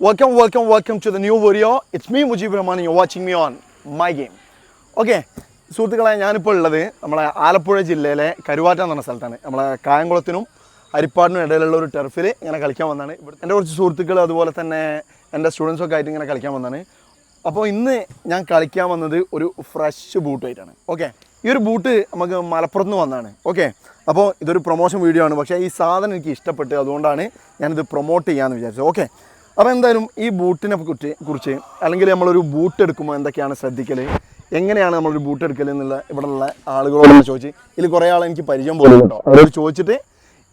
Welcome, welcome, welcome to the new video. It's me, Mujeeb Rahman you watching me on my game okay സുഹൃത്തുക്കളെ ഞാനിപ്പോൾ ഉള്ളത് നമ്മളെ ആലപ്പുഴ ജില്ലയിലെ കരുവാറ്റ എന്ന് പറഞ്ഞ സ്ഥലത്താണ്. നമ്മളെ കായംകുളത്തിനും അരിപ്പാടിനും ഇടയിലുള്ള ഒരു ടെർഫിൽ ഇങ്ങനെ കളിക്കാൻ വന്നാണ് ഇവിടെ എന്റെ കുറച്ച് സുഹൃത്തുക്കൾ അതുപോലെ തന്നെ എന്റെ സ്റ്റുഡൻസൊക്കെ ആയിട്ട് ഇങ്ങനെ കളിക്കാൻ വന്നാണ് അപ്പോൾ ഇന്ന് ഞാൻ കളിക്കാൻ വന്നത് ഒരു ഫ്രഷ് ബൂട്ടായിട്ടാണ് ഓക്കെ ഈ ഒരു ബൂട്ട് നമുക്ക് മലപ്പുറത്ത് നിന്ന് വന്നതാണ്. ഓക്കെ അപ്പോൾ ഇതൊരു പ്രൊമോഷൻ വീഡിയോ ആണ്. പക്ഷേ ഈ സാധനം എനിക്ക് ഇഷ്ടപ്പെട്ട് അതുകൊണ്ടാണ് ഞാനിത് പ്രൊമോട്ട് ചെയ്യാമെന്ന് വിചാരിച്ചത്. ഓക്കെ അപ്പോൾ എന്തായാലും ഈ ബൂട്ടിനെ കുറിച്ച് കുറിച്ച് അല്ലെങ്കിൽ നമ്മളൊരു ബൂട്ട് എടുക്കുമ്പോൾ എന്തൊക്കെയാണ് ശ്രദ്ധിക്കൽ എങ്ങനെയാണ് നമ്മളൊരു ബൂട്ട് എടുക്കൽ എന്നുള്ള ഇവിടെയുള്ള ആളുകളോട് ചോദിച്ച് ഇതിൽ കുറേ ആൾ എനിക്ക് പരിചയം പോലും കേട്ടോ. അവരോട് ചോദിച്ചിട്ട്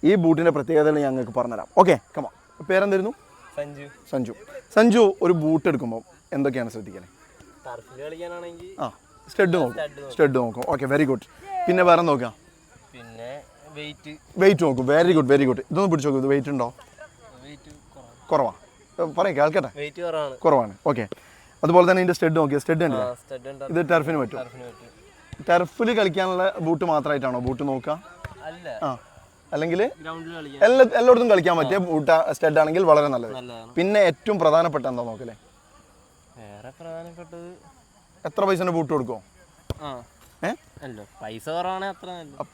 ഈ ബൂട്ടിന്റെ പ്രത്യേകതകൾ ഞങ്ങൾക്ക് പറഞ്ഞുതരാം. ഓക്കെ കമാ പേരെന്തായിരുന്നു? സഞ്ജു. സഞ്ജു. സഞ്ജു ഒരു ബൂട്ട് എടുക്കുമ്പോൾ എന്തൊക്കെയാണ് ശ്രദ്ധിക്കൽ? ആ സ്റ്റെഡ് നോക്കും. സ്റ്റെഡ് നോക്കും. ഓക്കെ വെരി ഗുഡ് പിന്നെ വേറെ നോക്കാം? പിന്നെ വെയിറ്റ് വെയിറ്റ് നോക്കും. വെരി ഗുഡ് വെരി ഗുഡ് ഇതൊന്ന് പിടിച്ച് നോക്കും. ഇത് വെയിറ്റ് ഉണ്ടോ? കുറവാണ് പറയും കേൾക്കട്ടെ? വെയിറ്റ് കുറവാണ്. കുറവാണ്. ഓക്കെ അതുപോലെ തന്നെ ഇതിന്റെ സ്റ്റെഡ് നോക്കിയാൽ സ്റ്റെഡ് ഉണ്ട്. ഇത് ടെർഫിന് പറ്റും. ടെർഫിൽ കളിക്കാനുള്ള ബൂട്ട് മാത്രമായിട്ടാണോ ബൂട്ട് നോക്കുക ആ. അല്ലെങ്കിൽ എല്ലാ എല്ലായിടത്തും കളിക്കാൻ പറ്റിയ ബൂട്ട് സ്റ്റെഡ് ആണെങ്കിൽ വളരെ നല്ലത്. പിന്നെ ഏറ്റവും പ്രധാനപ്പെട്ട എന്താ നോക്കല്ലേ വേറെ പ്രധാനപ്പെട്ടത് എത്ര പൈസന്റെ ബൂട്ട് കൊടുക്കോ?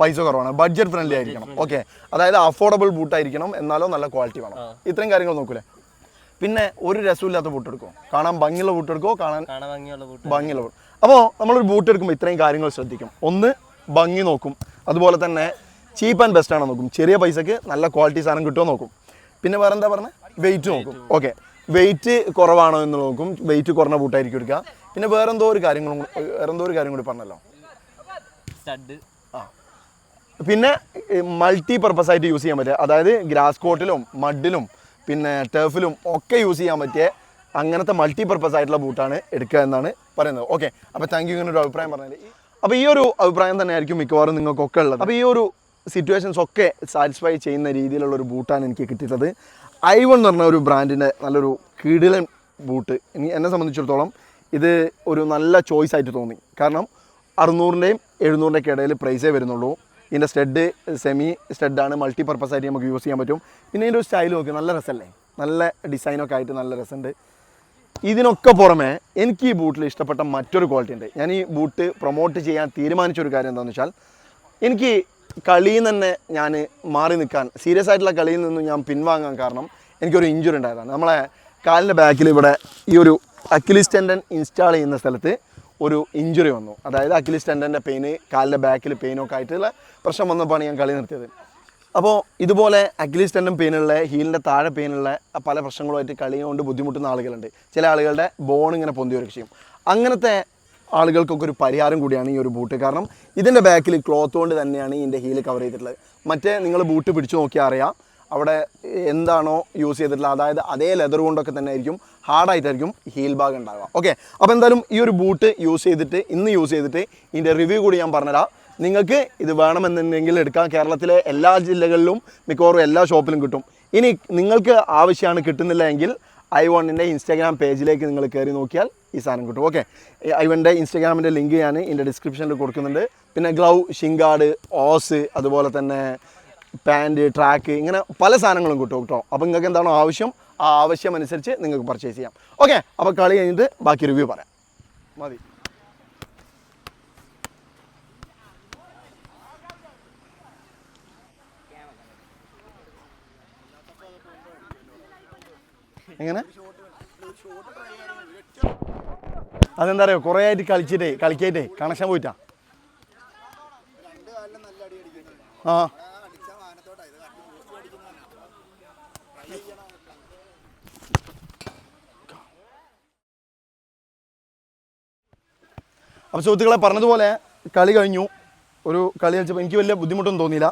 പൈസ കുറവാണ് ബഡ്ജറ്റ് ഫ്രണ്ട്ലി ആയിരിക്കണം. ഓക്കെ അതായത് അഫോർഡബിൾ ബൂട്ട് ആയിരിക്കണം. എന്നാലോ നല്ല ക്വാളിറ്റി വേണം. ഇത്രയും കാര്യങ്ങൾ നോക്കൂലേ? പിന്നെ ഒരു രസമില്ലാത്ത ബൂട്ട് എടുക്കുമോ കാണാൻ ഭംഗിയുള്ള ബൂട്ട് എടുക്കുമോ കാണാൻ ഭംഗിയുള്ള ബൂട്ട് അപ്പോൾ നമ്മളൊരു ബൂട്ട് എടുക്കുമ്പോൾ ഇത്രയും കാര്യങ്ങൾ ശ്രദ്ധിക്കും. ഒന്ന് ഭംഗി നോക്കും. അതുപോലെ തന്നെ ചീപ്പ് ആൻഡ് ബെസ്റ്റ് ആണോ നോക്കും. ചെറിയ പൈസക്ക് നല്ല ക്വാളിറ്റി സാധനം കിട്ടുമോ നോക്കും. പിന്നെ വേറെ എന്താ പറഞ്ഞത് വെയിറ്റ് നോക്കും. ഓക്കെ വെയിറ്റ് കുറവാണോ എന്ന് നോക്കും. വെയിറ്റ് കുറഞ്ഞ ബൂട്ടായിരിക്കും എടുക്കുക. പിന്നെ വേറെന്തോ ഒരു കാര്യങ്ങളും വേറെന്തോ ഒരു കാര്യം കൂടി പറഞ്ഞല്ലോ. ആ. പിന്നെ മൾട്ടി പർപ്പസ് ആയിട്ട് യൂസ് ചെയ്യാൻ പറ്റുക. അതായത് ഗ്രാസ് കോട്ടിലും മഡിലും പിന്നെ ടേഫിലും ഒക്കെ യൂസ് ചെയ്യാൻ പറ്റിയ അങ്ങനത്തെ മൾട്ടി പർപ്പസ് ആയിട്ടുള്ള ബൂട്ടാണ് എടുക്കുക എന്നാണ് പറയുന്നത്. ഓക്കെ അപ്പോൾ താങ്ക് യു ഇങ്ങനെ ഒരു അഭിപ്രായം പറഞ്ഞാൽ അപ്പോൾ ഈ ഒരു അഭിപ്രായം തന്നെ ആയിരിക്കും മിക്കവാറും നിങ്ങൾക്കൊക്കെ ഉള്ളത്. അപ്പോൾ ഈ ഒരു സിറ്റുവേഷൻസ് ഒക്കെ സാറ്റിസ്ഫൈ ചെയ്യുന്ന രീതിയിലുള്ള ഒരു ബൂട്ടാണ് എനിക്ക് കിട്ടിയിട്ടുള്ളത്. ഐ വൺ എന്ന് പറഞ്ഞ ഒരു ബ്രാൻഡിന്റെ നല്ലൊരു കിടിലൻ ബൂട്ട് ഇനി എന്നെ സംബന്ധിച്ചിടത്തോളം ഇത് ഒരു നല്ല ചോയ്സ് ആയിട്ട് തോന്നി. കാരണം അറുന്നൂറിന്റെയും എഴുന്നൂറിന്റെയൊക്കെ ഇടയിൽ പ്രൈസേ വരുന്നുള്ളൂ. ഇതിന്റെ സ്റ്റഡ് സെമി സ്റ്റഡാണ് മൾട്ടി പർപ്പസ് ആയിട്ട് നമുക്ക് യൂസ് ചെയ്യാൻ പറ്റും. പിന്നെ ഇതിന്റെ ഒരു സ്റ്റൈൽ നോക്കി. നല്ല രസമല്ലേ? നല്ല ഡിസൈനൊക്കെ ആയിട്ട് നല്ല രസമുണ്ട്. ഇതിനൊക്കെ പുറമെ എനിക്ക് ഈ ബൂട്ടിൽ ഇഷ്ടപ്പെട്ട മറ്റൊരു ക്വാളിറ്റി ഉണ്ട്. ഞാൻ ഈ ബൂട്ട് പ്രൊമോട്ട് ചെയ്യാൻ തീരുമാനിച്ച ഒരു കാര്യം എന്താണെന്ന് വെച്ചാൽ എനിക്ക് കളിയിൽ തന്നെ ഞാൻ മാറി നിൽക്കാൻ സീരിയസ് ആയിട്ടുള്ള കളിയിൽ നിന്നും ഞാൻ പിൻവാങ്ങാൻ കാരണം എനിക്കൊരു ഇഞ്ചുറി ഉണ്ടായതാണ്. നമ്മളെ കാലിന്റെ ബാക്കിൽ ഇവിടെ ഈ ഒരു അക്കിലിസ്റ്റൻഡൻ ഇൻസ്റ്റാൾ ചെയ്യുന്ന സ്ഥലത്ത് ഒരു ഇഞ്ചുറി വന്നു. അതായത് അഖിലി ടെൻഡന്റെ പെയിന് കാലിന്റെ ബാക്കിൽ പെയിനൊക്കെ ആയിട്ടുള്ള പ്രശ്നം വന്നപ്പോഴാണ് ഞാൻ കളി നിർത്തിയത്. അപ്പോൾ ഇതുപോലെ അഖിലി ടെൻഡൻ പെയിനുള്ള ഹീലിന്റെ താഴെ പെയിനുള്ള പല പ്രശ്നങ്ങളുമായിട്ട് കളി കൊണ്ട് ബുദ്ധിമുട്ടുന്ന ആളുകളുണ്ട്. ചില ആളുകളുടെ ബോൺ ഇങ്ങനെ പൊന്തി വരിക ചെയ്യും. അങ്ങനത്തെ ആളുകൾക്കൊക്കെ ഒരു പരിഹാരം കൂടിയാണ് ഈ ഒരു ബൂട്ട് കാരണം ഇതിന്റെ ബാക്കിൽ ക്ലോത്ത് കൊണ്ട് തന്നെയാണ് ഇതിന്റെ ഹീൽ കവർ ചെയ്തിട്ടുള്ളത്. മറ്റേ നിങ്ങൾ ബൂട്ട് പിടിച്ചു നോക്കിയാൽ അറിയാം അവിടെ എന്താണോ യൂസ് ചെയ്തിട്ടുള്ളത് അതായത് അതേ ലെതർ കൊണ്ടൊക്കെ തന്നെ ആയിരിക്കും ഹാർഡായിട്ടായിരിക്കും ഹീൽ ബാഗ് ഉണ്ടാവുക. ഓക്കെ അപ്പോൾ എന്തായാലും ഈ ഒരു ബൂട്ട് യൂസ് ചെയ്തിട്ട് ഇന്ന് യൂസ് ചെയ്തിട്ട് ഇതിന്റെ റിവ്യൂ കൂടി ഞാൻ പറഞ്ഞുതരാം. നിങ്ങൾക്ക് ഇത് വേണമെന്നുണ്ടെങ്കിൽ എടുക്കാം. കേരളത്തിലെ എല്ലാ ജില്ലകളിലും മിക്കവാറും എല്ലാ ഷോപ്പിലും കിട്ടും. ഇനി നിങ്ങൾക്ക് ആവശ്യമാണ് കിട്ടുന്നില്ല എങ്കിൽ ഐ വണ്ണിന്റെ ഇൻസ്റ്റാഗ്രാം പേജിലേക്ക് നിങ്ങൾ കയറി നോക്കിയാൽ ഈ സാധനം കിട്ടും. ഓക്കെ ഐ വണ്ണിന്റെ ഇൻസ്റ്റാഗ്രാമിന്റെ ലിങ്ക് ഞാൻ ഇതിന്റെ ഡിസ്ക്രിപ്ഷനിൽ കൊടുക്കുന്നുണ്ട്. പിന്നെ ഗ്ലൗ ഷിങ്കാർഡ് ഓസ് അതുപോലെ തന്നെ പാന്റ് ട്രാക്ക് ഇങ്ങനെ പല സാധനങ്ങളും കിട്ടും കേട്ടോ. അപ്പോൾ നിങ്ങൾക്ക് എന്താണോ ആവശ്യം ആ ആവശ്യം അനുസരിച്ച് നിങ്ങൾക്ക് പർച്ചേസ് ചെയ്യാം. ഓക്കെ അപ്പോൾ കളി കഴിഞ്ഞിട്ട് ബാക്കി റിവ്യൂ പറയാം. മതി. എങ്ങനെ? അതെന്താ അറിയോ കുറേ ആയിട്ട് കളിച്ചിട്ടേ കളിക്കായിട്ടേ കണക്ഷൻ പോയിട്ടാ. ആ. അപ്പോൾ സുഹൃത്തുക്കളെ പറഞ്ഞതുപോലെ കളി കഴിഞ്ഞു. ഒരു കളി കളിച്ചപ്പോൾ എനിക്ക് വലിയ ബുദ്ധിമുട്ടൊന്നും തോന്നിയില്ല.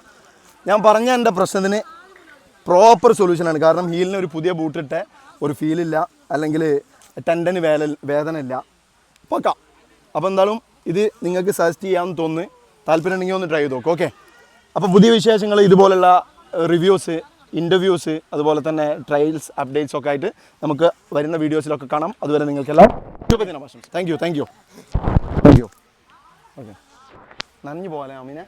ഞാൻ പറഞ്ഞ എന്റെ പ്രശ്നത്തിന് പ്രോപ്പർ സൊല്യൂഷനാണ് കാരണം ഹീലിന് ഒരു പുതിയ ബൂട്ടിട്ട് ഒരു ഫീലില്ല അല്ലെങ്കിൽ ടെൻഡന് വേല വേദന ഇല്ല. പക്കാം അപ്പോൾ എന്തായാലും ഇത് നിങ്ങൾക്ക് സജസ്റ്റ് ചെയ്യാമെന്ന് തോന്നുന്നു. താല്പര്യം ഉണ്ടെങ്കിൽ ഒന്ന് ട്രൈ ചെയ്ത് നോക്കും. ഓക്കെ അപ്പോൾ പുതിയ വിശേഷങ്ങൾ ഇതുപോലുള്ള റിവ്യൂസ് ഇന്റർവ്യൂസ് അതുപോലെ തന്നെ ട്രയൽസ് അപ്ഡേറ്റ്സ് ഒക്കെ ആയിട്ട് നമുക്ക് വരുന്ന വീഡിയോസിലൊക്കെ കാണാം. അതുവരെ നിങ്ങൾക്കെല്ലാം ശുഭദിനം ആശംസ. Thank you thank you okay. നനഞ്ഞു പോലെ അമീനെ